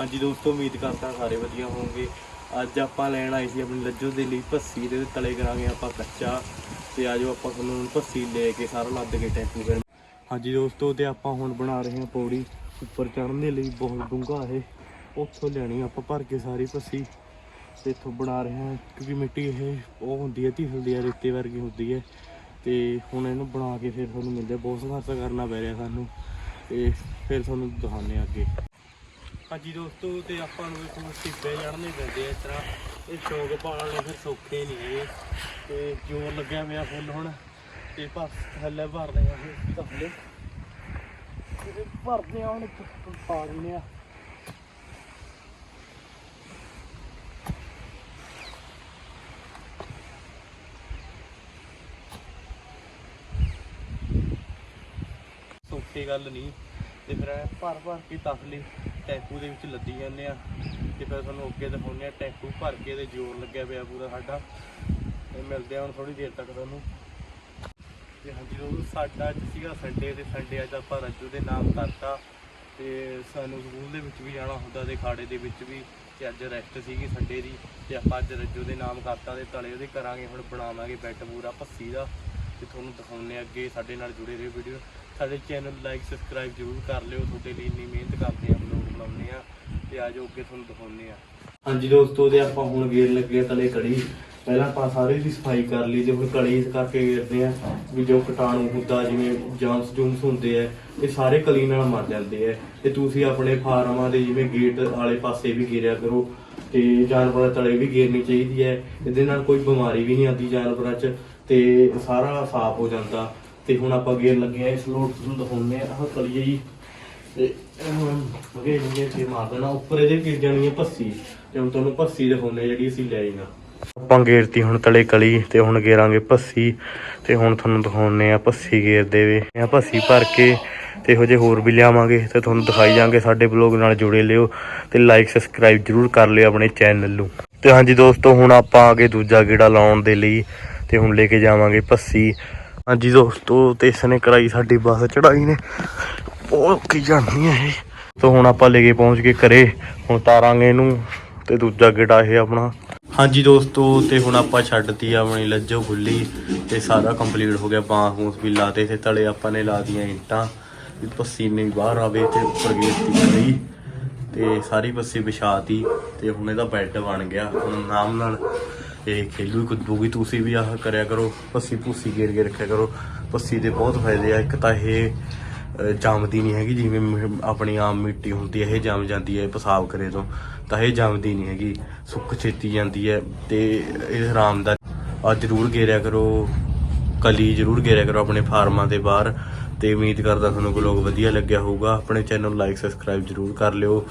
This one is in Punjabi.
ਹਾਂਜੀ ਦੋਸਤੋ, ਉਮੀਦ ਕਰਦਾ ਸਾਰੇ ਵਧੀਆ ਹੋਵੋਗੇ। ਅੱਜ ਆਪਾਂ ਲੈਣ ਆਏ ਸੀ ਆਪਣੀ ਲੱਜੋ ਦੇ ਲਈ ਭੱਸੀ ਦੇ ਤਲੇ ਕਰਾਂਗੇ ਆਪਾਂ ਕੱਚਾ। ਤੇ ਆਜੋ ਆਪਾਂ ਤੁਹਾਨੂੰ ਹੁਣ ਭੱਸੀ ਲੈ ਕੇ ਸਾਰਾ ਲੱਦ ਕੇ ਟੈਂਪੂ ਕਰ ਹਾਂਜੀ ਦੋਸਤੋ, ਤੇ ਆਪਾਂ ਹੁਣ ਬਣਾ ਰਹੇ ਹਾਂ ਪੌੜੀ। ਉੱਪਰ ਚੜ੍ਹਨ ਦੇ ਲਈ ਬਹੁਤ ਡੂੰਘਾ ਇਹ ਉੱਥੋਂ ਲੈਣੀ ਆਪਾਂ ਭਰ ਕੇ ਸਾਰੀ ਭੱਸੀ। ਤੇ ਇੱਥੋਂ ਬਣਾ ਰਹੇ ਹਾਂ ਕਿਉਂਕਿ ਮਿੱਟੀ ਇਹ, ਉਹ ਹੁੰਦੀ ਹੈ ਧਿਸਲਦੀ ਹੈ ਰੇਤੇ ਵਰਗੀ ਹੁੰਦੀ ਹੈ। ਤੇ ਹੁਣ ਇਹਨੂੰ ਬਣਾ ਕੇ ਫਿਰ ਤੁਹਾਨੂੰ ਮਿਲਦੇ ਬਹੁਤ ਸੰਘਰਸ਼ ਕਰਨਾ ਪੈ ਰਿਹਾ ਸਾਨੂੰ। ਤੇ ਫਿਰ ਤੁਹਾਨੂੰ ਦਿਖਾਉਂਦੇ ਹਾਂ ਅੱਗੇ। ਹਾਂਜੀ ਦੋਸਤੋ, ਤੇ ਆਪਾਂ ਨੂੰ ਇੱਕ ਸਿੱਪੇ ਚੜ੍ਹਨੇ ਪੈਂਦੇ ਆ ਇਸ ਤਰ੍ਹਾਂ। ਇਹ ਸ਼ੌਕ ਪਾਲਣੇ ਫਿਰ ਸੌਖੇ ਨਹੀਂ ਹੈਗੇ। ਤੇ ਜੋਰ ਲੱਗਿਆ ਮੇਰਾ ਫੁੱਲ ਹੁਣ। ਤੇ ਬਸ ਥੱਲੇ ਭਰਦੇ ਆ ਇਹ ਥੱਲੇ ਤੇ ਭਰਦੇ ਆ ਹੁਣ ਇੱਕ ਪਾ ਦਿੰਦੇ ਆ। ਸੌਖੀ ਗੱਲ ਨਹੀਂ। ਤੇ ਫਿਰ ਭਰ ਭਰ ਕੇ ਤਸਲੀ ਟੈਂਪੂ ਦੇ ਵਿੱਚ ਲੱਦੀ ਜਾਂਦੇ ਆ ਤੇ ਫਿਰ ਤੁਹਾਨੂੰ ਅੱਗੇ ਦਿਖਾਉਂਦੇ ਆ, ਟੈਂਪੂ ਭਰ ਕੇ ਤੇ ਜ਼ੋਰ ਲੱਗਿਆ ਪਿਆ ਪੂਰਾ ਸਾਡਾ। ਤੇ ਮਿਲਦੇ ਆ ਹੁਣ ਥੋੜੀ ਦੇਰ ਤੱਕ ਤੁਹਾਨੂੰ। ਤੇ ਹਾਂਜੀ, ਉਹ ਸਾਡਾ ਅੱਜ ਸੀਗਾ ਸੰਡੇ ਤੇ ਸੰਡੇ ਅੱਜ ਆਪਾਂ ਰੱਜੂ ਦੇ ਨਾਮ ਕਰਤਾ। ਤੇ ਸਾਨੂੰ ਸਕੂਲ ਦੇ ਵਿੱਚ ਵੀ ਜਾਣਾ ਹੁੰਦਾ ਤੇ ਖਾੜੇ ਦੇ ਵਿੱਚ ਵੀ ਤੇ ਅੱਜ ਰੈਸਟ ਸੀਗੀ ਸੰਡੇ ਦੀ। ਤੇ ਆਪਾਂ ਅੱਜ ਰੱਜੂ ਦੇ ਨਾਮ ਕਰਤਾ ਤੇ ਤਲੇ ਉਹਦੇ ਕਰਾਂਗੇ, ਹੁਣ ਬਣਾਵਾਂਗੇ ਬੈੱਡ ਪੂਰਾ ਭੱਸੀ ਦਾ। ਤੇ ਤੁਹਾਨੂੰ ਦਿਖਾਉਂਦੇ ਆ ਅੱਗੇ ਸਾਡੇ ਨਾਲ ਜੁੜੇ ਰਹੋ ਵੀਡੀਓ ਸਾਡੇ ਚੈਨਲ ਲਾਈਕ ਸਬਸਕ੍ਰਾਈਬ ਜ਼ਰੂਰ ਕਰ ਲਿਓ। ਤੁਹਾਡੇ ਲਈ ਇੰਨੀ ਮਿਹਨਤ ਕਰਦੇ ਆ। ਬਲੌਗ ਆ ਤੇ ਆਜੋ ਅੱਗੇ ਤੁਹਾਨੂੰ ਦਿਖਾਉਂਦੇ ਆ। ਹਾਂਜੀ ਦੋਸਤੋ, ਤੇ ਆਪਾਂ ਹੁਣ ਗੇਰ ਲੱਗੇ ਤਲੇ ਕੜੀ। ਪਹਿਲਾਂ ਆਪਾਂ ਸਾਰੇ ਦੀ ਸਫ਼ਾਈ ਕਰ ਲਈ ਤੇ ਹੁਣ ਕੜੀ ਇਸ ਕਰਕੇ ਗੇਰਦੇ ਆ ਵੀ ਜੋ ਕੀਟਾਣੂ ਹੁੰਦਾ, ਜਿਵੇਂ ਜਮਸ ਜੂਮਸ ਹੁੰਦੇ ਆ, ਇਹ ਸਾਰੇ ਕਲੀ ਨਾਲ ਮਰ ਜਾਂਦੇ ਆ। ਤੇ ਤੁਸੀਂ ਆਪਣੇ ਫਾਰਮਾਂ ਦੇ ਜਿਵੇਂ ਗੇਟ ਵਾਲੇ ਪਾਸੇ ਵੀ ਗੇਰਿਆ ਕਰੋ ਤੇ ਜਾਨਵਰਾਂ ਤਲੇ ਵੀ ਗੇਰਨੀ ਚਾਹੀਦੀ ਹੈ। ਇਹਦੇ ਨਾਲ ਕੋਈ ਬਿਮਾਰੀ ਵੀ ਨਹੀਂ ਆਉਂਦੀ ਜਾਨਵਰਾਂ 'ਚ ਤੇ ਸਾਰਾ ਸਾਫ਼ ਹੋ ਜਾਂਦਾ। ਤੇ ਹੁਣ ਆਪਾਂ ਗੇਰ ਲੱਗੇ ਆ, ਇਸ ਲੋਟ ਨੂੰ ਦਿਖਾਉਂਦੇ ਆ। ਆਹ ਕਲੀਏ ਜੀ। ਤੇ ਇਹਨੂੰ ਮਗੇ ਨਹੀਂ ਤੇ ਮਾਰ ਦੇਣਾ ਉੱਪਰ ਇਹਦੇ ਗਿਰ ਜਾਣੀ ਹੈ ਭੱਸੀ, ਤੇ ਹੁਣ ਤੁਹਾਨੂੰ ਭੱਸੀ ਦਿਖਾਉਂਦੇ ਆ ਜਿਹੜੀ ਅਸੀਂ ਲੈ ਆਈਆਂ ਆਪਾਂ ਗੇਰਤੀ ਹੁਣ ਤਲੇ ਕਲੀ, ਤੇ ਹੁਣ ਗੇਰਾਂਗੇ ਭੱਸੀ, ਤੇ ਹੁਣ ਤੁਹਾਨੂੰ ਦਿਖਾਉਂਦੇ ਆ ਭੱਸੀ ਗੇਰਦੇ ਵੇ। ਆ ਭੱਸੀ ਭਰ ਕੇ, ਤੇ ਇਹੋ ਜਿਹੇ ਹੋਰ ਵੀ ਲਿਆਵਾਂਗੇ, ਤੇ ਤੁਹਾਨੂੰ ਦਿਖਾਈ ਜਾਾਂਗੇ ਸਾਡੇ ਬਲੌਗ ਨਾਲ ਜੁੜੇ ਲਿਓ, ਤੇ ਲਾਈਕ ਸਬਸਕ੍ਰਾਈਬ ਜਰੂਰ ਕਰ ਲਿਓ ਆਪਣੇ ਚੈਨਲ ਨੂੰ। ਤੇ ਹਾਂਜੀ ਦੋਸਤੋ, ਹੁਣ ਆਪਾਂ ਆ ਗਏ ਦੂਜਾ ਗੇੜਾ ਲਾਉਣ ਦੇ ਲਈ, ਤੇ ਹੁਣ ਲੈ ਕੇ ਜਾਵਾਂਗੇ ਭੱਸੀ। ਹਾਂਜੀ ਦੋਸਤੋ, ਤੇ ਇਸਨੇ ਕਰਾਈ ਸਾਡੀ ਬੱਸ ਚੜਾਈ ਨੇ। ਉਹ ਕੀ ਜਾਣੀ ਹੈ ਇਹ? ਤੋਂ ਹੁਣ ਆਪਾਂ ਲੈ ਕੇ ਪਹੁੰਚ ਕੇ ਘਰੇ ਹੁਣ ਤਾਰਾਂਗੇ ਇਹਨੂੰ ਤੇ ਦੂਜਾ ਗੇੜਾ ਇਹ ਆਪਣਾ। ਹਾਂਜੀ ਦੋਸਤੋ ਤੇ ਹੁਣ ਆਪਾਂ ਛੱਡਤੀ ਆਪਣੀ ਲੱਜੋ ਖੁੱਲੀ ਤੇ ਸਾਰਾ ਕੰਪਲੀਟ ਹੋ ਗਿਆ ਬਾਂਸ ਬੂਸ ਵੀ ਲਾਤੇ ਤੇ ਤਲੇ ਆਪਾਂ ਨੇ ਲਾ ਦੀਆਂ ਇੱਟਾਂ। ਵੀ ਪਸੀਨੇ ਵੀ ਬਾਹਰ ਆਵੇ ਤੇ ਉੱਪਰ ਗੇਤੀ ਕਰੀ ਤੇ ਸਾਰੀ ਪੱਸੀ ਵਿਛਾਤੀ ਤੇ ਹੁਣ ਇਹਦਾ ਬੈੱਡ ਬਣ ਗਿਆ। ਹੁਣ ਨਾਮ ਨਾਲ ਇਹ ਖੇਲੂ ਕੁੱਦੂਗੀ ਤੁਸੀਂ ਵੀ ਆਹ ਕਰਿਆ ਕਰੋ ਪੱਸੀ ਭੂਸੀ ਗੇਰ ਕੇ ਰੱਖਿਆ ਕਰੋ। ਪੱਸੀ ਦੇ ਬਹੁਤ ਫਾਇਦੇ ਆ ਇੱਕ ਤਾਂ ਇਹ ਜੰਮਦੀ ਨਹੀਂ ਹੈਗੀ, ਜਿਵੇਂ ਮ- ਆਪਣੀ ਆਮ ਮਿੱਟੀ ਹੁੰਦੀ ਹੈ, ਇਹ ਜੰਮ ਜਾਂਦੀ ਹੈ ਪਿਸ਼ਾਬ ਕਰੇ ਤੋਂ, ਤਾਂ ਇਹ ਜੰਮਦੀ ਨਹੀਂ ਹੈਗੀ, ਸੁੱਕ ਛੇਤੀ ਜਾਂਦੀ ਹੈ ਤੇ ਇਹ ਆਰਾਮ ਦਾ ਆ ਜ਼ਰੂਰ ਗੇਰਿਆ ਕਰੋ, ਕਲੀ ਜ਼ਰੂਰ ਗੇਰਿਆ ਕਰੋ ਆਪਣੇ ਫਾਰਮਾਂ ਦੇ ਬਾਹਰ, ਤੇ ਉਮੀਦ ਕਰਦਾ ਤੁਹਾਨੂੰ ਵਲੌਗ ਵਧੀਆ ਲੱਗਿਆ ਹੋਊਗਾ, ਆਪਣੇ ਚੈਨਲ ਲਾਈਕ ਸਬਸਕ੍ਰਾਈਬ ਜ਼ਰੂਰ ਕਰ ਲਿਓ